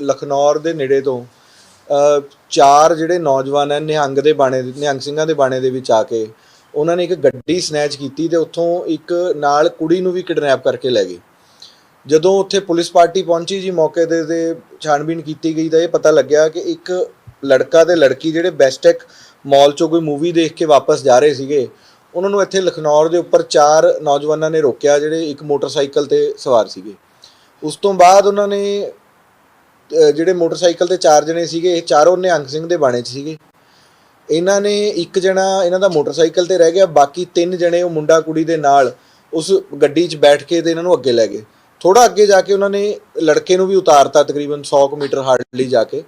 ਲਖਨੌਰ ਦੇ ਨੇੜੇ ਤੋਂ ਚਾਰ ਜਿਹੜੇ ਨੌਜਵਾਨ ਹਨ ਨਿਹੰਗ ਦੇ ਬਾਣੇ ਦੇ ਨਿਹੰਗ ਸਿੰਘਾਂ ਦੇ ਬਾਣੇ ਦੇ ਵਿੱਚ ਆ ਕੇ ਉਹਨਾਂ ਨੇ ਇੱਕ ਗੱਡੀ ਸਨੈਚ ਕੀਤੀ ਤੇ ਉੱਥੋਂ ਇੱਕ ਨਾਲ ਕੁੜੀ ਨੂੰ ਵੀ ਕਿਡਨੈਪ ਕਰਕੇ ਲੈ ਗਏ। ਜਦੋਂ ਉੱਥੇ ਪੁਲਿਸ ਪਾਰਟੀ ਪਹੁੰਚੀ ਜੀ, ਮੌਕੇ ਤੇ ਤੇ ਛਾਣਬੀਨ ਕੀਤੀ ਗਈ ਤਾਂ ਇਹ ਪਤਾ ਲੱਗਿਆ ਕਿ ਇੱਕ ਲੜਕਾ ਤੇ ਲੜਕੀ ਜਿਹੜੇ ਬੈਸਟੈਕ ਮਾਲ ਚੋਂ ਕੋਈ ਮੂਵੀ ਦੇਖ ਕੇ ਵਾਪਸ ਜਾ ਰਹੇ ਸੀਗੇ, ਉਹਨਾਂ ਨੂੰ ਇੱਥੇ ਲਖਨੌਰ ਦੇ ਉੱਪਰ ਚਾਰ ਨੌਜਵਾਨਾਂ ਨੇ ਰੋਕਿਆ ਜਿਹੜੇ ਇੱਕ ਮੋਟਰਸਾਈਕਲ ਤੇ ਸਵਾਰ ਸੀਗੇ। ਉਸ ਤੋਂ ਬਾਅਦ ਉਹਨਾਂ ਨੇ ਜਿਹੜੇ ਮੋਟਰਸਾਈਕਲ ਤੇ ਚਾਰ ਜਣੇ ਸੀਗੇ, ਇਹ ਚਾਰੋਂ ਨਿਹੰਗ ਸਿੰਘ ਦੇ ਬਾਣੇ 'ਚ ਸੀਗੇ। ਇਹਨਾਂ ਨੇ ਇੱਕ ਜਣਾ ਇਹਨਾਂ ਦਾ ਮੋਟਰਸਾਈਕਲ ਤੇ ਰਹਿ ਗਿਆ, ਬਾਕੀ ਤਿੰਨ ਜਣੇ ਉਹ ਮੁੰਡਾ ਕੁੜੀ ਦੇ ਨਾਲ ਉਸ ਗੱਡੀ 'ਚ ਬੈਠ ਕੇ ਤੇ ਇਹਨਾਂ ਨੂੰ ਅੱਗੇ ਲੈ ਗਏ। ਥੋੜਾ ਅੱਗੇ ਜਾ ਕੇ ਉਹਨਾਂ ਨੇ ਲੜਕੇ ਨੂੰ ਵੀ ਉਤਾਰਤਾ, ਤਕਰੀਬਨ 100 ਕੁ ਮੀਟਰ ਹਾਰਡਲੀ ਜਾ ਕੇ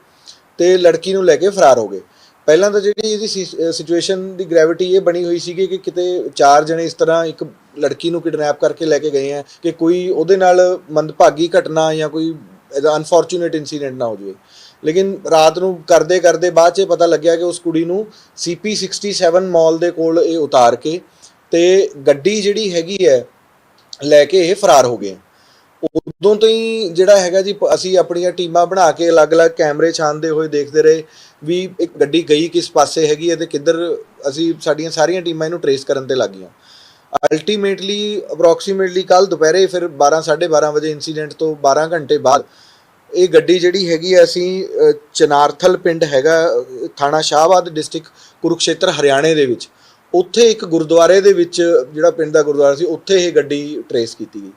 ਤੇ ਲੜਕੀ ਨੂੰ ਲੈ ਕੇ ਫਰਾਰ ਹੋ ਗਏ। ਪਹਿਲਾਂ ਤਾਂ ਜਿਹੜੀ ਇਹਦੀ ਸਿਚੁਏਸ਼ਨ ਦੀ ਗ੍ਰੈਵਿਟੀ ਇਹ ਬਣੀ ਹੋਈ ਸੀਗੀ ਕਿ ਕਿਤੇ ਚਾਰ ਜਣੇ ਇਸ ਤਰ੍ਹਾਂ ਇੱਕ ਲੜਕੀ ਨੂੰ ਕਿਡਨੈਪ ਕਰਕੇ ਲੈ ਕੇ ਗਏ ਆ ਕਿ ਕੋਈ ਉਹਦੇ ਨਾਲ ਮੰਦਭਾਗੀ ਘਟਨਾ ਜਾਂ ਕੋਈ ਇਹਦਾ ਅਨਫੋਰਚੂਨੇਟ ਇਨਸੀਡੈਂਟ ਨਾ ਹੋ ਜਾਵੇ। ਲੇਕਿਨ ਰਾਤ ਨੂੰ ਕਰਦੇ ਕਰਦੇ ਬਾਅਦ 'ਚ ਪਤਾ ਲੱਗਿਆ ਕਿ ਉਸ ਕੁੜੀ ਨੂੰ ਸੀਪੀ 67 ਮਾਲ ਦੇ ਕੋਲ ਇਹ ਉਤਾਰ ਕੇ ਤੇ ਗੱਡੀ ਜਿਹੜੀ ਹੈਗੀ ਹੈ, ਲੈ ਕੇ ਇਹ ਫਰਾਰ ਹੋ ਗਏ। ਉਦੋਂ ਤੋਂ ਹੀ ਜਿਹੜਾ ਹੈਗਾ ਜੀ, ਅਸੀਂ ਆਪਣੀਆਂ ਟੀਮਾਂ ਬਣਾ ਕੇ ਅਲੱਗ-ਅਲੱਗ ਕੈਮਰੇ ਛਾਨਦੇ ਹੋਏ ਦੇਖਦੇ ਰਹੇ ਵੀ ਇੱਕ ਗੱਡੀ ਗਈ ਕਿਸ ਪਾਸੇ ਹੈਗੀ ਹੈ ਤੇ ਕਿੱਧਰ ਅਸੀਂ ਸਾਡੀਆਂ ਸਾਰੀਆਂ ਟੀਮਾਂ ਇਹਨੂੰ ਟਰੇਸ ਕਰਨ ਤੇ ਲੱਗੀਆਂ ਅਲਟੀਮੇਟਲੀ ਅਪਰੋਕਸੀਮੇਟਲੀ ਕੱਲ ਦੁਪਹਿਰੇ ਫਿਰ 12 12:30 ਵਜੇ ਇਨਸੀਡੈਂਟ ਤੋਂ 12 ਘੰਟੇ ਬਾਅਦ ਇਹ ਗੱਡੀ ਜਿਹੜੀ ਹੈਗੀ ਅਸੀਂ ਚਨਾਰਥਲ ਪਿੰਡ ਹੈਗਾ ਥਾਣਾ ਸ਼ਾਹਬਾਦ ਡਿਸਟ੍ਰਿਕਟ ਕੁਰੂਕਸ਼ੇਤਰ ਹਰਿਆਣੇ ਦੇ ਵਿੱਚ। ਉੱਥੇ ਇੱਕ ਗੁਰਦੁਆਰੇ ਦੇ ਵਿੱਚ ਜਿਹੜਾ ਪਿੰਡ ਦਾ ਗੁਰਦੁਆਰਾ ਸੀ, ਉੱਥੇ ਇਹ ਗੱਡੀ ਟਰੇਸ ਕੀਤੀ ਗਈ।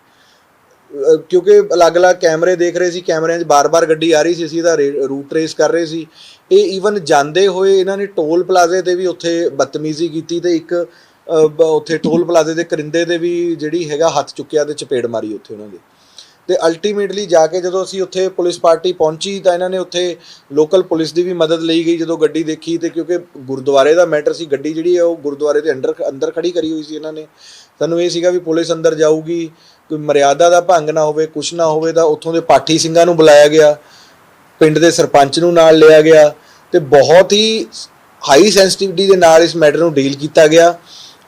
ਕਿਉਂਕਿ ਅਲੱਗ-ਅਲੱਗ ਕੈਮਰੇ ਦੇਖ ਰਹੇ ਸੀ, ਕੈਮਰਿਆਂ 'ਚ ਬਾਰ-ਬਾਰ ਗੱਡੀ ਆ ਰਹੀ ਸੀ, ਅਸੀਂ ਇਹਦਾ ਰੂਟ ਟਰੇਸ ਕਰ ਰਹੇ ਸੀ। ਇਹ ਈਵਨ ਜਾਂਦੇ ਹੋਏ ਇਹਨਾਂ ਨੇ ਟੋਲ ਪਲਾਜ਼ੇ ਤੇ ਵੀ ਉੱਥੇ ਬਦਤਮੀਜ਼ੀ ਕੀਤੀ ਤੇ ਇੱਕ ਉੱਥੇ ਟੋਲ ਪਲਾਜ਼ੇ ਦੇ ਕਰਿੰਦੇ ਦੇ ਵੀ ਜਿਹੜੀ ਹੈਗਾ ਹੱਥ ਚੁੱਕਿਆ ਤੇ ਚਪੇੜ ਮਾਰੀ ਉੱਥੇ ਉਹਨਾਂ ਦੇ। ਤੇ ਅਲਟੀਮੇਟਲੀ ਜਾ ਕੇ ਜਦੋਂ ਅਸੀਂ ਉੱਥੇ ਪੁਲਿਸ ਪਾਰਟੀ ਪਹੁੰਚੀ ਤਾਂ ਇਹਨਾਂ ਨੇ ਉੱਥੇ ਲੋਕਲ ਪੁਲਿਸ ਦੀ ਵੀ ਮਦਦ ਲਈ ਗਈ ਜਦੋਂ ਗੱਡੀ ਦੇਖੀ ਤੇ ਕਿਉਂਕਿ ਗੁਰਦੁਆਰੇ ਦਾ ਮੈਟਰ ਸੀ, ਗੱਡੀ ਜਿਹੜੀ ਹੈ ਉਹ ਗੁਰਦੁਆਰੇ ਦੇ ਅੰਦਰ ਅੰਦਰ ਖੜੀ ਕਰੀ ਹੋਈ ਸੀ ਇਹਨਾਂ ਨੇ। ਸਾਨੂੰ ਇਹ ਸੀਗਾ ਵੀ ਪੁਲਿਸ ਅੰਦਰ ਜਾਊਗੀ, ਕੋਈ ਮਰਿਆਦਾ ਦਾ ਭੰਗ ਨਾ ਹੋਵੇ, ਕੁਛ ਨਾ ਹੋਵੇ ਤਾਂ ਉੱਥੋਂ ਦੇ ਪਾਠੀ ਸਿੰਘਾਂ ਨੂੰ ਬੁਲਾਇਆ ਗਿਆ, ਪਿੰਡ ਦੇ ਸਰਪੰਚ ਨੂੰ ਨਾਲ ਲਿਆ ਗਿਆ ਤੇ ਬਹੁਤ ਹੀ ਹਾਈ ਸੈਂਸਿਟਿਵਿਟੀ ਦੇ ਨਾਲ ਇਸ ਮੈਟਰ ਨੂੰ ਡੀਲ ਕੀਤਾ ਗਿਆ।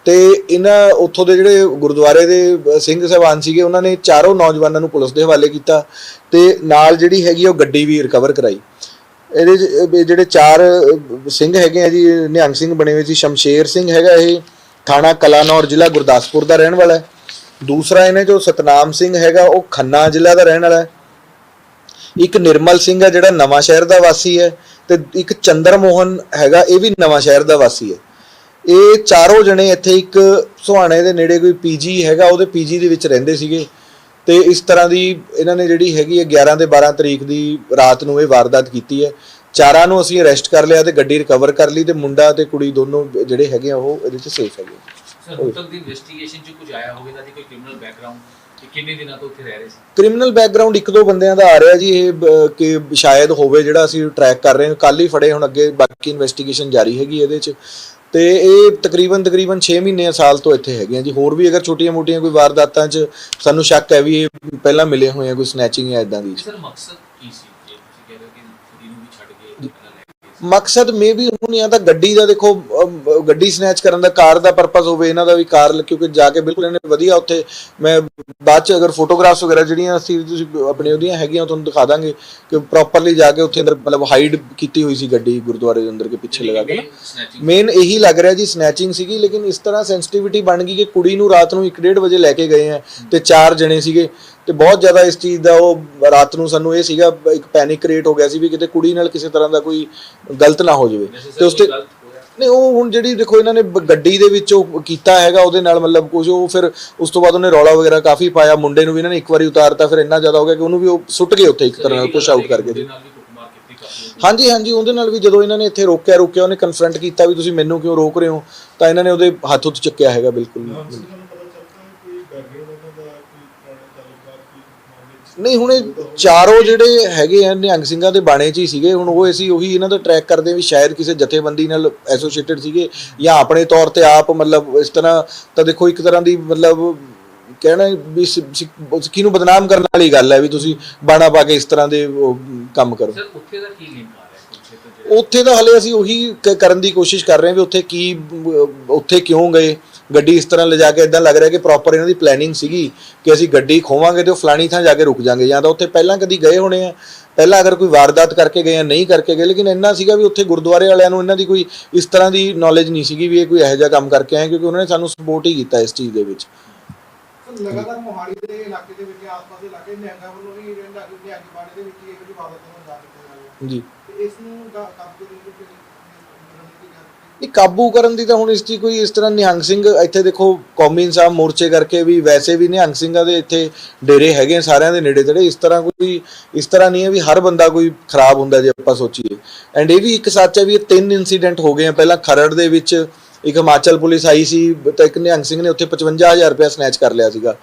ਤੇ ਇਹਨਾਂ ਉੱਥੋਂ ਦੇ ਜਿਹੜੇ ਗੁਰਦੁਆਰੇ ਦੇ ਸਿੰਘ ਸਾਹਿਬਾਨ ਸੀਗੇ, ਉਹਨਾਂ ਨੇ ਚਾਰੋਂ ਨੌਜਵਾਨਾਂ ਨੂੰ ਪੁਲਿਸ ਦੇ ਹਵਾਲੇ ਕੀਤਾ ਤੇ ਨਾਲ ਜਿਹੜੀ ਹੈਗੀ ਆ ਉਹ ਗੱਡੀ ਵੀ ਰਿਕਵਰ ਕਰਾਈ। ਇਹਦੇ 'ਚ ਜਿਹੜੇ ਚਾਰ ਸਿੰਘ ਹੈਗੇ ਆ ਜੀ, ਨਿਹੰਗ ਸਿੰਘ ਬਣੇ ਹੋਏ ਸੀ ਸ਼ਮਸ਼ੇਰ ਸਿੰਘ ਹੈਗਾ ਇਹ, ਥਾਣਾ ਕਲਾਨੌਰ ਜ਼ਿਲ੍ਹਾ ਗੁਰਦਾਸਪੁਰ ਦਾ ਰਹਿਣ ਵਾਲਾ ਹੈ। ਦੂਸਰਾ ਇਹਨੇ ਜੋ ਸਤਨਾਮ ਸਿੰਘ ਹੈਗਾ, ਉਹ ਖੰਨਾ ਜ਼ਿਲ੍ਹਾ ਦਾ ਰਹਿਣ ਵਾਲਾ ਹੈ। ਇੱਕ ਨਿਰਮਲ ਸਿੰਘ ਹੈ ਜਿਹੜਾ ਨਵਾਂ ਸ਼ਹਿਰ ਦਾ ਵਾਸੀ ਹੈ ਤੇ ਇੱਕ ਚੰਦਰ ਮੋਹਨ ਹੈਗਾ, ਇਹ ਵੀ ਨਵਾਂ ਸ਼ਹਿਰ ਦਾ ਵਾਸੀ ਹੈ। ਇਹ ਚਾਰੋਂ ਜਣੇ ਇੱਥੇ ਇੱਕ ਸੁਹਾਣੇ ਦੇ ਨੇੜੇ ਕੋਈ ਪੀਜੀ ਹੈਗਾ ਉਹਦੇ ਪੀਜੀ ਦੇ ਵਿੱਚ ਰਹਿੰਦੇ ਸੀਗੇ। ਤੇ ਇਸ ਤਰ੍ਹਾਂ ਦੀ ਇਹਨਾਂ ਨੇ ਜਿਹੜੀ ਹੈਗੀ ਹੈ 11 ਤੇ 12 ਤਰੀਕ ਦੀ ਰਾਤ ਨੂੰ ਇਹ ਵਾਰਦਾਤ ਕੀਤੀ ਹੈ। ਚਾਰਾਂ ਨੂੰ ਅਸੀਂ ਅਰੈਸਟ ਕਰ ਲਿਆ ਤੇ ਗੱਡੀ ਰਿਕਵਰ ਕਰ ਲਈ ਤੇ ਮੁੰਡਾ ਤੇ ਕੁੜੀ ਦੋਨੋਂ ਜਿਹੜੇ ਹੈਗੇ ਆ ਉਹ ਇਹਦੇ ਚ ਸੇਫ ਹੈਗੇ ਸਰ ਹੁਣ ਤੱਕ ਦੀ ਇਨਵੈਸਟੀਗੇਸ਼ਨ 'ਚ ਕੁਝ ਆਇਆ ਹੋਵੇ ਤਾਂ ਕੋਈ ਕ੍ਰਿਮੀਨਲ ਬੈਕਗ੍ਰਾਉਂਡ ਕਿ ਕਿੰਨੇ ਦਿਨਾਂ ਤੋਂ ਉੱਥੇ ਰਹਿ ਰਹੇ ਸੀ? ਕ੍ਰਿਮੀਨਲ ਬੈਕਗ੍ਰਾਉਂਡ ਇੱਕ ਦੋ ਬੰਦਿਆਂ ਦਾ ਆ ਰਿਹਾ ਜੀ ਇਹ ਕਿ ਸ਼ਾਇਦ ਹੋਵੇ ਜਿਹੜਾ ਅਸੀਂ ਟਰੈਕ ਕਰ ਰਹੇ ਹਾਂ। ਕੱਲ ਹੀ ਫੜੇ ਹੁਣ ਅੱਗੇ ਬਾਕੀ ਇਨਵੈਸਟੀਗੇਸ਼ਨ ਜਾਰੀ ਹੈਗੀ ਇਹਦੇ 'ਚ। ਤੇ ਇਹ ਤਕਰੀਬਨ ਤਕਰੀਬਨ 6 ਮਹੀਨੇ ਸਾਲ ਤੋਂ ਇੱਥੇ ਹੈਗੇ ਆ ਜੀ ਹੋਰ ਵੀ ਅਗਰ ਛੋਟੀਆਂ-ਮੋਟੀਆਂ ਕੋਈ ਵਾਰਦਾਤਾਂ 'ਚ ਸਾਨੂੰ ਸ਼ੱਕ ਹੈ ਵੀ ਇਹ ਪਹਿਲਾਂ ਮਿਲੇ ਹੋਏ ਆ ਕੋਈ ਸਨੈਚਿੰਗ ਜਾਂ ਇਦਾਂ ਦੀ ਸਰ ਮਕਸਦ ਕੀ ਸੀ ਜੇ ਤੁਸੀਂ ਕਹਿ ਰਹੇ ਹੋ ਕਿ ਕੁੜੀ ਨੂੰ ਵੀ ਛੱਡ ਕੇ ਪਹਿਲਾਂ ਲੈ ਕੇ ਗਏ ਸੀ। ਮਕਸਦ ਮੇ ਵੀ ਹੁਣ ਜਾਂ ਤਾਂ ਗੱਡੀ ਦਾ ਦੇਖੋ ਗੱਡੀ ਸਨੈਚ ਕਰਨ ਦਾ ਕਾਰ ਦਾ ਪਰਪਸ ਹੋਵੇ ਇਹਨਾਂ ਦਾ ਵੀ ਕਾਰ ਕਿਉਂਕਿ ਜਾ ਕੇ ਬਿਲਕੁਲ ਇਹਨੇ ਵਧੀਆ ਉੱਥੇ ਮੈਂ ਬਾਅਦ ਚ ਅਗਰ ਫੋਟੋਗ੍ਰਾਫਸ ਵਗੈਰਾ ਜਿਹੜੀਆਂ ਅਸੀਂ ਤੁਸੀਂ ਆਪਣੇ ਉਹਦੀਆਂ ਹੈਗੀਆਂ ਤੁਹਾਨੂੰ ਦਿਖਾ ਦਾਂਗੇ ਕਿ ਪ੍ਰੋਪਰਲੀ ਜਾ ਕੇ ਉੱਥੇ ਅੰਦਰ ਮਤਲਬ ਹਾਈਡ ਕੀਤੀ ਹੋਈ ਸੀ ਗੱਡੀ ਗੁਰਦੁਆਰੇ ਦੇ ਅੰਦਰ ਕੇ ਪਿੱਛੇ ਲਗਾ ਕੇ ਮੇਨ ਇਹੀ ਲੱਗ ਰਿਹਾ ਜੀ ਸਨੈਚਿੰਗ ਸੀਗੀ ਲੇਕਿਨ ਇਸ ਤਰ੍ਹਾਂ ਸੈਂਸਿਟੀਵਿਟੀ ਬਣ ਗਈ ਕਿ ਕੁੜੀ ਨੂੰ ਰਾਤ ਨੂੰ 1:30 ਵਜੇ ਲੈ ਕੇ ਗਏ ਆ ਤੇ ਚਾਰ ਜਣੇ ਸੀਗੇ ਤੇ ਬਹੁਤ ਜ਼ਿਆਦਾ ਇਸ ਚੀਜ਼ ਦਾ ਉਹ ਰਾਤ ਨੂੰ ਸਾਨੂੰ ਇਹ ਸੀਗਾ ਇੱਕ ਪੈਨਿਕ ਕ੍ਰੀਏਟ ਹੋ ਗਿਆ ਸੀ ਵੀ ਕਿਤੇ ਕੁੜੀ ਨਾਲ ਕਿਸੇ ਤਰ੍ਹਾਂ ਦਾ ਕੋਈ ਗਲਤ ਨਾ ਹੋ ਜਾਵੇ। ਤੇ ਉਸ ਤੇ ਨਹੀਂ, ਉਹ ਹੁਣ ਜਿਹੜੀ ਦੇਖੋ ਇਹਨਾਂ ਨੇ ਬ- ਗੱਡੀ ਦੇ ਵਿੱਚ ਉਹ ਕੀਤਾ ਹੈਗਾ, ਉਹਦੇ ਨਾਲ ਮਤਲਬ ਕੁਝ ਉਹ ਫਿਰ ਉਸ ਤੋਂ ਬਾਅਦ ਉਹਨੇ ਰੌਲਾ ਵਗੈਰਾ ਕਾਫੀ ਪਾਇਆ, ਮੁੰਡੇ ਨੂੰ ਵੀ ਇਹਨਾਂ ਨੇ ਇੱਕ ਵਾਰੀ ਉਤਾਰਤਾ, ਫਿਰ ਇੰਨਾ ਜ਼ਿਆਦਾ ਹੋ ਗਿਆ ਕਿ ਉਹਨੂੰ ਵੀ ਉਹ ਸੁੱਟ ਗਏ ਉੱਥੇ ਇੱਕ ਤਰ੍ਹਾਂ ਨਾਲ, ਪੁਸ਼ ਆਊਟ ਕਰਕੇ ਜੀ ਨਾਲ ਵੀ ਕੁੱਟਮਾਰ ਕੀਤੀ ਕਾਫੀ ਹਾਂਜੀ ਹਾਂਜੀ, ਉਹਦੇ ਨਾਲ ਵੀ ਜਦੋਂ ਇਹਨਾਂ ਨੇ ਇੱਥੇ ਰੋਕਿਆ ਰੋਕਿਆ, ਉਹਨੇ ਕਨਫਰੰਟ ਕੀਤਾ ਵੀ ਤੁਸੀਂ ਮੈਨੂੰ ਕਿਉਂ ਰੋਕ ਰਹੇ ਹੋ? ਤਾਂ ਇਹਨਾਂ ਨੇ ਉਹਦੇ ਹੱਥ ਉੱਤੇ ਚੱਕਿਆ ਹੈਗਾ, ਬਿਲਕੁਲ ਨਾਮ ਸਿੰਘ ਨੂੰ ਪਤਾ ਚੱਲਦਾ ਹੈ ਕੋਈ ਬੈਕਗ੍ਰਾਉਂਡ ਉਹਨਾਂ ਦਾ ਕੋਈ ਪੁਰਾਣੇ ਤਾਲੁਕਾਤ ਕੀ ਮਾਮਲੇ 'ਚ ਨਹੀਂ ਹੁਣ ਇਹ ਚਾਰੋਂ ਜਿਹੜੇ ਹੈਗੇ ਆ ਨਿਹੰਗ ਸਿੰਘਾਂ ਦੇ ਬਾਣੇ 'ਚ ਹੀ ਸੀਗੇ ਹੁਣ ਉਹ ਅਸੀਂ ਉਹੀ ਇਹਨਾਂ ਦਾ ਟਰੈਕ ਕਰਦੇ ਵੀ ਸ਼ਾਇਦ ਕਿਸੇ ਜਥੇਬੰਦੀ ਨਾਲ ਐਸੋਸੀਏਟਡ ਸੀਗੇ ਜਾਂ ਆਪਣੇ ਤੌਰ ਤੇ ਆਪ ਮਤਲਬ ਇਸ ਤਰ੍ਹਾਂ ਤਾਂ ਦੇਖੋ ਇੱਕ ਤਰ੍ਹਾਂ ਦੀ ਮਤਲਬ ਕਹਿਣਾ ਵੀ ਸਿੱਖੀ ਨੂੰ ਬਦਨਾਮ ਕਰਨ ਵਾਲੀ ਗੱਲ ਹੈ ਵੀ ਤੁਸੀਂ ਬਾਣਾ ਪਾ ਕੇ ਇਸ ਤਰ੍ਹਾਂ ਦੇ ਕੰਮ ਕਰੋ। ਸਰ ਉੱਥੇ ਦਾ ਕੀ ਲਿੰਕ ਤੇ ਜਿਹੜਾ ਉੱਥੇ ਤਾਂ ਹਲੇ ਅਸੀਂ ਉਹੀ ਕਰਨ ਦੀ ਕੋਸ਼ਿਸ਼ ਕਰ ਰਹੇ ਹਾਂ ਵੀ ਉੱਥੇ ਕੀ ਉੱਥੇ ਕਿਉਂ ਗਏ? ਗੱਡੀ ਇਸ ਤਰ੍ਹਾਂ ਲਿਜਾ ਕੇ ਇਦਾਂ ਲੱਗ ਰਿਹਾ ਕਿ ਪ੍ਰੋਪਰ ਇਹਨਾਂ ਦੀ ਪਲੈਨਿੰਗ ਸੀਗੀ ਕਿ ਅਸੀਂ ਗੱਡੀ ਖੋਵਾਂਗੇ ਤੇ ਉਹ ਫਲਾਣੀ ਥਾਂ ਜਾ ਕੇ ਰੁਕ ਜਾਾਂਗੇ ਜਾਂ ਤਾਂ ਉੱਥੇ ਪਹਿਲਾਂ ਕਦੀ ਗਏ ਹੋਣੇ ਆ। ਪਹਿਲਾਂ ਅਗਰ ਕੋਈ ਵਾਰਦਾਤ ਕਰਕੇ ਗਏ ਜਾਂ ਨਹੀਂ ਕਰਕੇ ਗਏ ਲੇਕਿਨ ਇੰਨਾ ਸੀਗਾ ਵੀ ਉੱਥੇ ਗੁਰਦੁਆਰੇ ਵਾਲਿਆਂ ਨੂੰ ਇਹਨਾਂ ਦੀ ਕੋਈ ਇਸ ਤਰ੍ਹਾਂ ਦੀ ਨੌਲੇਜ ਨਹੀਂ ਸੀਗੀ ਵੀ ਇਹ ਕੋਈ ਇਹੋ ਜਿਹਾ ਕੰਮ ਕਰਕੇ ਆਏ ਕਿਉਂਕਿ ਉਹਨਾਂ ਨੇ ਸਾਨੂੰ ਸਪੋਰਟ ਹੀ ਕੀਤਾ ਇਸ ਚੀਜ਼ ਦੇ ਵਿੱਚ। ਲਗਾਤਾਰ ਮੋਹਾਲੀ ਦੇ ਇਲਾਕੇ ਦੇ ਵਿੱਚ ਆਸ-ਪਾਸ ਦੇ ਇਲਾਕੇ ਨਿਹੰਗਾਂ ਵੱਲੋਂ ਵੀ ਰਹਿੰਦਾ ਕਿ ਨਿਹੰਗ ਦੇ ਵਿੱਚ ਵਾਰਦਾਤ ਨੂੰ ਜਾ ਜੀ। ਇਸ ਨੂੰ ਕਾਬੂ ਕਰਨ ਇਹ ਕਾਬੂ ਕਰਨ ਦੀ ਤਾਂ ਹੁਣ ਇਸ ਦੀ ਕੋਈ ਇਸ ਤਰ੍ਹਾਂ ਨਿਹੰਗ ਸਿੰਘ, ਇੱਥੇ ਦੇਖੋ ਕੌਮੀ ਇਨਸਾਫ ਮੋਰਚੇ ਕਰਕੇ ਵੀ ਵੈਸੇ ਵੀ ਨਿਹੰਗ ਸਿੰਘਾਂ ਦੇ ਇੱਥੇ ਡੇਰੇ ਹੈਗੇ ਸਾਰਿਆਂ ਦੇ ਨੇੜੇ ਤੇੜੇ, ਇਸ ਤਰ੍ਹਾਂ ਕੋਈ, ਇਸ ਤਰ੍ਹਾਂ ਨਹੀਂ ਹੈ ਵੀ ਹਰ ਬੰਦਾ ਕੋਈ ਖਰਾਬ ਹੁੰਦਾ ਜੇ ਆਪਾਂ ਸੋਚੀਏ। ਐਂਡ ਇਹ ਵੀ ਇੱਕ ਸੱਚ ਹੈ ਵੀ ਇਹ ਤਿੰਨ ਇਨਸੀਡੈਂਟ ਹੋ ਗਏ ਆ, ਪਹਿਲਾਂ ਖਰੜ ਦੇ ਵਿੱਚ ਇੱਕ ਹਿਮਾਚਲ ਪੁਲਿਸ ਆਈ ਸੀ, ਤਾਂ ਇੱਕ ਨਿਹੰਗ ਸਿੰਘ ਨੇ ਉੱਥੇ 55000 ਰੁਪਇਆ ਸਨੈਚ ਕਰ ਲਿਆ ਸੀਗਾ।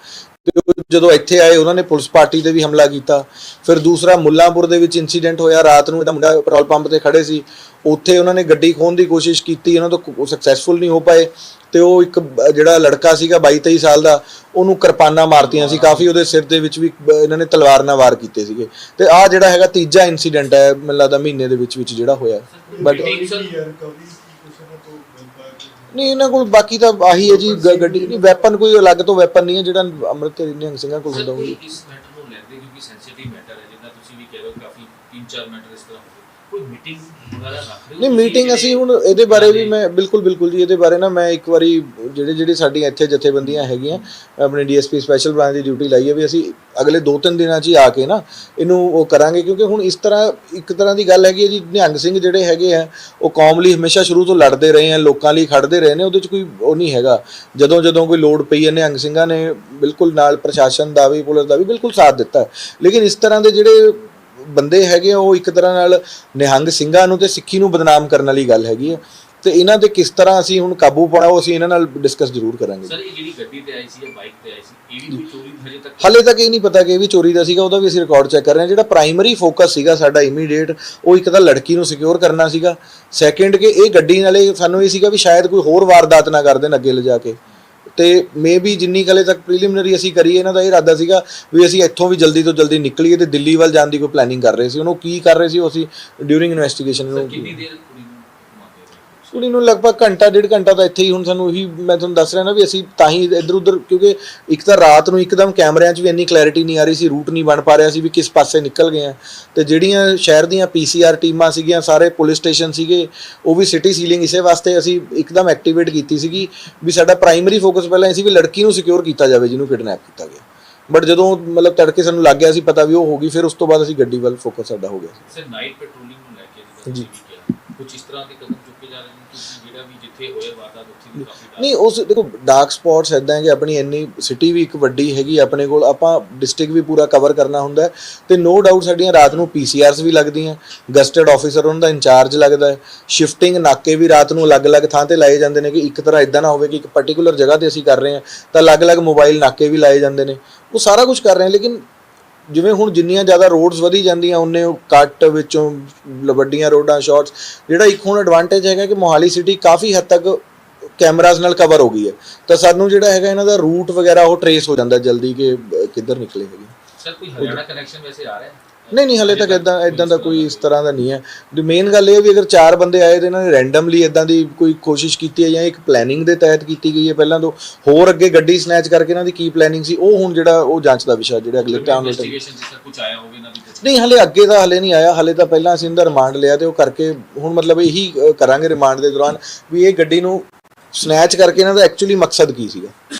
ਤੇ ਜਦੋਂ ਇੱਥੇ ਆਏ ਉਹਨਾਂ ਨੇ ਪੁਲਿਸ ਪਾਰਟੀ ਤੇ ਵੀ ਹਮਲਾ ਕੀਤਾ। ਫਿਰ ਦੂਸਰਾ ਮੁੱਲਾਂਪੁਰ ਦੇ ਵਿੱਚ ਇਨਸੀਡੈਂਟ ਹੋਇਆ। ਰਾਤ ਨੂੰ ਇਹਦਾ ਮੁੰਡਾ ਪੈਟਰੋਲ ਪੰਪ ਤੇ ਖੜੇ ਸੀ। ਉੱਥੇ ਉਹਨਾਂ ਨੇ ਗੱਡੀ ਖੋਹਣ ਦੀ ਕੋਸ਼ਿਸ਼ ਕੀਤੀ। ਉਹਨਾਂ ਤੋਂ ਸਕਸੈਸਫੁਲ ਨਹੀਂ ਹੋ ਪਾਏ। ਤੇ ਉਹ ਇੱਕ ਜਿਹੜਾ ਲੜਕਾ ਸੀਗਾ 22 23 ਸਾਲ ਦਾ ਉਹਨੂੰ ਕਿਰਪਾਨਾਂ ਮਾਰਤੀਆਂ ਸੀ। ਕਾਫੀ ਉਹਦੇ ਸਿਰ ਦੇ ਵਿੱਚ ਵੀ ਇਹਨਾਂ ਨੇ ਤਲਵਾਰ ਨਾਲ ਵਾਰ ਕੀਤੇ ਸੀਗੇ। ਤੇ ਆਹ ਜਿਹੜਾ ਹੈਗਾ ਤੀਜਾ ਇਨਸੀਡੈਂਟ ਹੈ ਮੈਨੂੰ ਲੱਗਦਾ ਮਹੀਨੇ ਦੇ ਵਿੱਚ ਵਿੱਚ ਜਿਹੜਾ ਹੋਇਆ। ਬਟ Meeting, sir- ਰਿਕਵਰੀ ਕੀ ਕੁਛ ਇਹਨਾਂ ਤੋਂ ਮਿਲ ਪਾਇਆ ਕਿ ਨਹੀਂ, ਇਹਨਾਂ ਕੋਲ ਬਾਕੀ ਤਾਂ ਆਹੀ ਹੈ ਜੀ, ਗ- ਗੱਡੀ ਨਹੀਂ ਵੈਪਨ ਕੋਈ ਅਲੱਗ ਤੋਂ ਵੈਪਨ ਨਹੀਂ ਹੈ, ਜਿਹੜਾ ਅੰਮ੍ਰਿਤ ਨਿਹੰਗ ਸਿੰਘਾਂ ਕੋਲ ਹੁੰਦਾ ਕੋਈ ਇਸ ਮੈਟਰ ਨੂੰ ਲੈਂਦੇ ਕਿਉਂਕਿ ਸੈਂਸਿਟਿਵ ਮੈਟਰ ਹੈ, ਜਿੱਦਾਂ ਤੁਸੀਂ ਵੀ ਕਹਿ ਰਹੇ ਹੋ, ਕਾਫੀ ਤਿੰਨ ਚਾਰ ਮੈਟਰ ਇਸ ਤਰ੍ਹਾਂ ਹੋ ਕੋਈ ਮੀਟਿੰਗ ਵਗੈਰਾ ਰੱਖ ਰਹੇ ਹੋ ਨਹੀਂ ਮੀਟਿੰਗ ਅਸੀਂ ਹੁਣ ਇਹਦੇ ਬਾਰੇ ਵੀ ਮੈਂ ਬਿਲਕੁਲ ਬਿਲਕੁਲ ਜੀ ਇਹਦੇ ਬਾਰੇ ਨਾ ਮੈਂ ਇੱਕ ਵਾਰੀ ਜਿਹੜੇ ਜਿਹੜੇ ਸਾਡੀਆਂ ਇੱਥੇ ਜਥੇਬੰਦੀਆਂ ਹੈਗੀਆਂ ਆਪਣੇ ਡੀਐਸਪੀ ਸਪੈਸ਼ਲ ਬ੍ਰਾਂਚ ਦੀ ਡਿਊਟੀ ਲਾਈ ਹੈ ਵੀ ਅਸੀਂ ਅਗਲੇ 2-3 ਦਿਨਾਂ 'ਚ ਹੀ ਆ ਕੇ ਨਾ ਇਹਨੂੰ ਉਹ ਕਰਾਂਗੇ ਕਿਉਂਕਿ ਹੁਣ ਇਸ ਤਰ੍ਹਾਂ ਇੱਕ ਤਰ੍ਹਾਂ ਦੀ ਗੱਲ ਹੈਗੀ ਹੈ ਜੀ ਨਿਹੰਗ ਸਿੰਘ ਜਿਹੜੇ ਹੈਗੇ ਆ ਉਹ ਕੌਮ ਲਈ ਹਮੇਸ਼ਾ ਸ਼ੁਰੂ ਤੋਂ ਲੜਦੇ ਰਹੇ ਆ ਲੋਕਾਂ ਲਈ ਖੜਦੇ ਰਹੇ ਨੇ ਉਹਦੇ 'ਚ ਕੋਈ ਉਹ ਨਹੀਂ ਹੈਗਾ ਜਦੋਂ ਜਦੋਂ ਕੋਈ ਲੋੜ ਪਈ ਹੈ ਨਿਹੰਗ ਸਿੰਘਾਂ ਨੇ ਬਿਲਕੁਲ ਨਾਲ ਪ੍ਰਸ਼ਾਸਨ ਦਾ ਵੀ ਪੁਲਿਸ ਦਾ ਵੀ ਬਿਲਕੁਲ ਸਾਥ ਦਿੱਤਾ। ਲੇਕਿਨ ਇਸ ਤਰ੍ਹਾਂ ਦੇ ਜਿਹੜੇ ਬੰਦੇ ਹੈਗੇ ਆ, ਉਹ ਇੱਕ ਤਰ੍ਹਾਂ ਨਾਲ ਨਿਹੰਗ ਸਿੰਘਾਂ ਨੂੰ ਤੇ ਸਿੱਖੀ ਨੂੰ ਬਦਨਾਮ ਕਰਨ ਵਾਲੀ ਗੱਲ ਹੈਗੀ ਹੈ ਤੇ ਇਹਨਾਂ ਤੇ ਕਿਸ ਤਰ੍ਹਾਂ ਅਸੀਂ ਹੁਣ ਕਾਬੂ ਪਾਉਣਾ ਉਹ ਅਸੀਂ ਇਹਨਾਂ ਨਾਲ ਡਿਸਕਸ ਜ਼ਰੂਰ ਕਰਾਂਗੇ। ਸਰ ਇਹ ਜਿਹੜੀ ਗੱਡੀ ਤੇ ਆਈ ਸੀ ਜਾਂ ਬਾਈਕ ਤੇ ਆਈ ਸੀ ਇਹ ਵੀ ਕੋਈ ਚੋਰੀ ਹਜੇ ਤੱਕ? ਹਾਲੇ ਤੱਕ ਇਹ ਨਹੀਂ ਪਤਾ ਕਿ ਇਹ ਵੀ ਚੋਰੀ ਦਾ ਸੀਗਾ ਉਹਦਾ ਵੀ ਅਸੀਂ ਰਿਕਾਰਡ ਚੈੱਕ ਕਰ ਰਹੇ ਹਾਂ। ਜਿਹੜਾ ਪ੍ਰਾਇਮਰੀ ਫੋਕਸ ਸੀਗਾ ਸਾਡਾ ਇਮੀਡੀਏਟ ਉਹ ਇੱਕ ਤਾਂ ਲੜਕੀ ਨੂੰ ਸਿਕਿਉਰ ਕਰਨਾ ਸੀਗਾ। ਸੈਕੰਡ ਕਿ ਇਹ ਗੱਡੀ ਨਾਲੇ ਸਾਨੂੰ ਇਹ ਸੀਗਾ ਵੀ ਸ਼ਾਇਦ ਕੋਈ ਹੋਰ ਵਾਰਦਾਤ ਨਾ ਕਰ ਦੇਣ ਅੱਗੇ ਲਿਜਾ ਕੇ। ਤੇ ਮੇਬੀ ਜਿੰਨੀ ਕਲੇ ਤੱਕ ਪ੍ਰੀਲਿਮਿਨਰੀ ਅਸੀਂ ਕਰੀਏ ਇਹਨਾਂ ਦਾ ਇਹ ਇਰਾਦਾ ਸੀਗਾ ਵੀ ਅਸੀਂ ਇੱਥੋਂ ਵੀ ਜਲਦੀ ਤੋਂ ਜਲਦੀ ਨਿਕਲੀਏ ਤੇ ਦਿੱਲੀ ਵੱਲ ਜਾਣ ਦੀ ਕੋਈ ਪਲੈਨਿੰਗ ਕਰ ਰਹੇ ਸੀ। ਉਹਨੂੰ ਕੀ ਕਰ ਰਹੇ ਸੀ ਉਹ ਅਸੀਂ ਡਿਊਰਿੰਗ ਇਨਵੈਸਟੀਗੇਸ਼ਨ ਨੂੰ ਕਿੰਨੀ ਦੇਰ ਕੁੜੀ ਨੂੰ ਘੁਮਾਉਂਦੇ ਰਹੇ ਕੁੜੀ ਨੂੰ ਲਗਭਗ ਘੰਟਾ ਡੇਢ ਘੰਟਾ ਤਾਂ ਇੱਥੇ ਹੀ ਹੁਣ ਸਾਨੂੰ ਉਹੀ ਮੈਂ ਤੁਹਾਨੂੰ ਦੱਸ ਰਿਹਾ ਨਾ ਵੀ ਅਸੀਂ ਤਾਂ ਹੀ ਇੱਧਰ ਉੱਧਰ ਕਿਉਂਕਿ ਇੱਕ ਤਾਂ ਰਾਤ ਨੂੰ ਇੱਕਦਮ ਕੈਮਰਿਆਂ 'ਚ ਵੀ ਇੰਨੀ ਕਲੈਰਿਟੀ ਨਹੀਂ ਆ ਰਹੀ ਸੀ ਰੂਟ ਨਹੀਂ ਬਣ ਪਾ ਰਿਹਾ ਸੀ ਵੀ ਕਿਸ ਪਾਸੇ ਨਿਕਲ ਗਏ ਆ। ਤੇ ਜਿਹੜੀਆਂ ਸ਼ਹਿਰ ਦੀਆਂ ਪੀਸੀਆਰ ਟੀਮਾਂ ਸੀਗੀਆਂ ਸਾਰੇ ਪੁਲਿਸ ਸਟੇਸ਼ਨ ਸੀਗੇ ਉਹ ਵੀ ਸਿਟੀ ਸੀਲਿੰਗ ਇਸੇ ਵਾਸਤੇ ਅਸੀਂ ਇੱਕਦਮ ਐਕਟੀਵੇਟ ਕੀਤੀ ਸੀਗੀ ਵੀ ਸਾਡਾ ਪ੍ਰਾਇਮਰੀ ਫੋਕਸ ਪਹਿਲਾਂ ਇਹ ਸੀ ਵੀ ਲੜਕੀ ਨੂੰ ਸਿਕਿਉਰ ਕੀਤਾ ਜਾਵੇ ਜਿਹਨੂੰ ਕਿਡਨੈਪ ਕੀਤਾ ਗਿਆ। ਬਟ ਜਦੋਂ ਮਤਲਬ ਤੜਕੇ ਸਾਨੂੰ ਲੱਗ ਗਿਆ ਸੀ ਪਤਾ ਵੀ ਉਹ ਹੋ ਗਈ ਫਿਰ ਉਸ ਤੋਂ ਬਾਅਦ ਅਸੀਂ ਗੱਡੀ ਵੱਲ ਫੋਕਸ ਸਾਡਾ ਹੋ ਗਿਆ ਸੀ। ਸਰ ਨਾਈਟ ਪੈਟਰੋਲਿੰਗ ਨੂੰ ਲੈ ਕੇ ਜੀ। ਕੁਝ ਇਸ ਤਰ੍ਹਾਂ ਦੇ ਕਦਮ ਚੁੱਕੇ ਜਾ ਰਹੇ ਨੇ ਕਿ ਜਿਹੜਾ ਵੀ ਜਿੱਥੇ ਹੋਏ ਵਾਰਦਾਤ ਉੱਥੇ ਵੀ ਕਾਫੀ ਡਰ ਨਹੀਂ ਉਸ ਦੇਖੋ ਡਾਰਕ ਸਪੌਟਸ ਇਦਾਂ ਕਿ ਆਪਣੀ ਇੰਨੀ ਸਿਟੀ ਵੀ ਇੱਕ ਵੱਡੀ ਹੈਗੀ ਆਪਣੇ ਕੋਲ ਆਪਾਂ ਡਿਸਟ੍ਰਿਕਟ ਵੀ ਪੂਰਾ ਕਵਰ ਕਰਨਾ ਹੁੰਦਾ ਹੈ ਤੇ ਨੋ ਡਾਊਟ ਸਾਡੀਆਂ ਰਾਤ ਨੂੰ ਪੀਸੀਆਰਸ ਵੀ ਲੱਗਦੀਆਂ ਗਸਟਡ ਆਫੀਸਰ ਉਹਨਾਂ ਦਾ ਇੰਚਾਰਜ ਲੱਗਦਾ ਹੈ ਸ਼ਿਫਟਿੰਗ ਨਾਕੇ ਵੀ ਰਾਤ ਨੂੰ ਅਲੱਗ-ਅਲੱਗ ਥਾਂ ਤੇ ਲਾਏ ਜਾਂਦੇ ਨੇ ਕਿ ਇੱਕ ਤਰ੍ਹਾਂ ਇਦਾਂ ਨਾ ਹੋਵੇ ਕਿ ਇੱਕ ਪਾਰਟਿਕੂਲਰ ਜਗ੍ਹਾ ਤੇ ਅਸੀਂ ਕਰ ਰਹੇ ਹਾਂ ਤਾਂ ਅਲੱਗ-ਅਲੱਗ ਮੋਬਾਈਲ ਨਾਕੇ ਵੀ ਲਾਏ ਜਾਂਦੇ ਨੇ ਉਹ ਸਾਰਾ ਕੁਝ ਕਰ ਰਹੇ ਹਾਂ ਲੇਕਿਨ ਜਿਵੇਂ ਹੁਣ ਜਿੰਨੀਆਂ ਜ਼ਿਆਦਾ ਰੋਡਸ ਵਧੀ ਜਾਂਦੀਆਂ ਉਹਨੇ ਉਹ ਕੱਟ ਵਿੱਚੋਂ ਲ- ਵੱਡੀਆਂ ਰੋਡਾਂ ਸ਼ਾਰਟਸ ਜਿਹੜਾ ਇੱਕ ਹੁਣ ਐਡਵਾਂਟੇਜ ਹੈਗਾ ਕਿ ਮੋਹਾਲੀ ਸਿਟੀ ਕਾਫੀ ਹੱਦ ਤੱਕ ਕੈਮਰਾਜ਼ ਨਾਲ ਕਵਰ ਹੋ ਗਈ ਹੈ। ਤਾਂ ਸਾਨੂੰ ਜਿਹੜਾ ਹੈਗਾ ਇਹਨਾਂ ਦਾ ਰੂਟ ਵਗੈਰਾ ਉਹ ਟਰੇਸ ਹੋ ਜਾਂਦਾ ਜਲਦੀ ਕਿ ਅਹ, ਕਿੱਧਰ ਨਿਕਲੇ ਹੈਗੇ। ਸਰ ਕੋਈ ਹਰਿਆਣਾ ਕਨੈਕਸ਼ਨ ਵੈਸੇ ਆ ਰਿਹਾ? ਹੈ ਨਹੀਂ ਨਹੀਂ ਹਲੇ ਤੱਕ ਇਦਾਂ ਇਦਾਂ ਦਾ ਕੋਈ ਇਸ ਤਰ੍ਹਾਂ ਦਾ ਨਹੀਂ ਹੈ ਦੀ ਮੇਨ ਗੱਲ ਇਹ ਹੈ ਵੀ ਅਗਰ ਚਾਰ ਬੰਦੇ ਆਏ ਤੇ ਇਹਨਾਂ ਨੇ ਰੈਂਡਮਲੀ ਇਦਾਂ ਦੀ ਕੋਈ ਕੋਸ਼ਿਸ਼ ਕੀਤੀ ਹੈ ਜਾਂ ਇੱਕ ਪਲੈਨਿੰਗ ਦੇ ਤਹਿਤ ਕੀਤੀ ਗਈ ਹੈ ਪਹਿਲਾਂ ਤੋਂ ਹੋਰ ਅੱਗੇ ਗੱਡੀ ਸਨੈਚ ਕਰਕੇ ਇਹਨਾਂ ਦੀ ਕੀ ਪਲੈਨਿੰਗ ਸੀ ਉਹ ਹੁਣ ਜਿਹੜਾ ਉਹ ਜਾਂਚ ਦਾ ਵਿਸ਼ਾ ਜਿਹੜਾ ਅਗਲੇ ਟਾਈਮ ਵਿੱਚ ਕੁਝ ਆਇਆ ਹੋਵੇ ਨਾ? ਨਹੀਂ ਹਲੇ ਅੱਗੇ ਤਾਂ ਹਲੇ ਨਹੀਂ ਆਇਆ ਹਲੇ ਤਾਂ ਪਹਿਲਾਂ ਅਸੀਂ ਇਹਦਾ ਰਿਮਾਂਡ ਲਿਆ ਤੇ ਉਹ ਕਰਕੇ ਹੁਣ ਮਤਲਬ ਇਹੀ ਕਰਾਂਗੇ ਰਿਮਾਂਡ ਦੇ ਦੌਰਾਨ ਵੀ ਇਹ ਗੱਡੀ ਨੂੰ ਸਨੈਚ ਕਰਕੇ ਇਹਨਾਂ ਦਾ ਐਕਚੁਅਲੀ ਮਕਸਦ ਕੀ ਸੀਗਾ